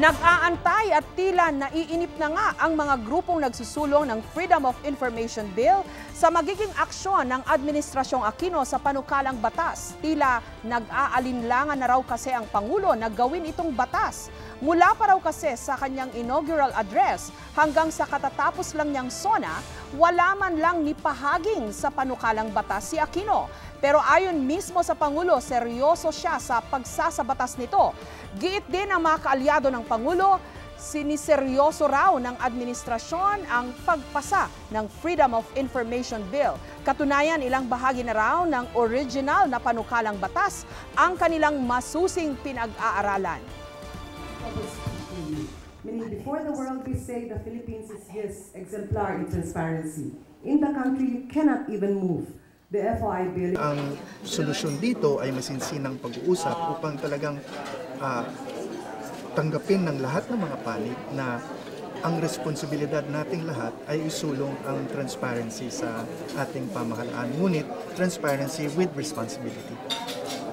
Nag-aantay at tila naiinip na nga ang mga grupong nagsusulong ng Freedom of Information Bill sa magiging aksyon ng Administrasyong Aquino sa panukalang batas. Tila nag-aalinlangan na raw kasi ang Pangulo na gawin itong batas. Mula pa raw kasi sa kanyang inaugural address hanggang sa katatapos lang niyang sona, wala man lang ni pahaging sa panukalang batas si Aquino. Pero ayon mismo sa Pangulo, seryoso siya sa pagsasabatas nito. Giit din ang mga kaalyado ng Pangulo, siniseryoso raw ng administrasyon ang pagpasa ng Freedom of Information Bill. Katunayan, ilang bahagi na raw ng original na panukalang batas ang kanilang masusing pinag-aaralan. Meaning before the world we say the Philippines is yes, exemplar in transparency. In the country you cannot even move. The FOI bill Ang solusyon dito ay masinsinang pag-uusap upang talagang ah, tanggapin ng lahat ng mga panig na ang responsibilidad nating lahat ay isulong ang transparency sa ating pamahalaan. Ngunit transparency with responsibility.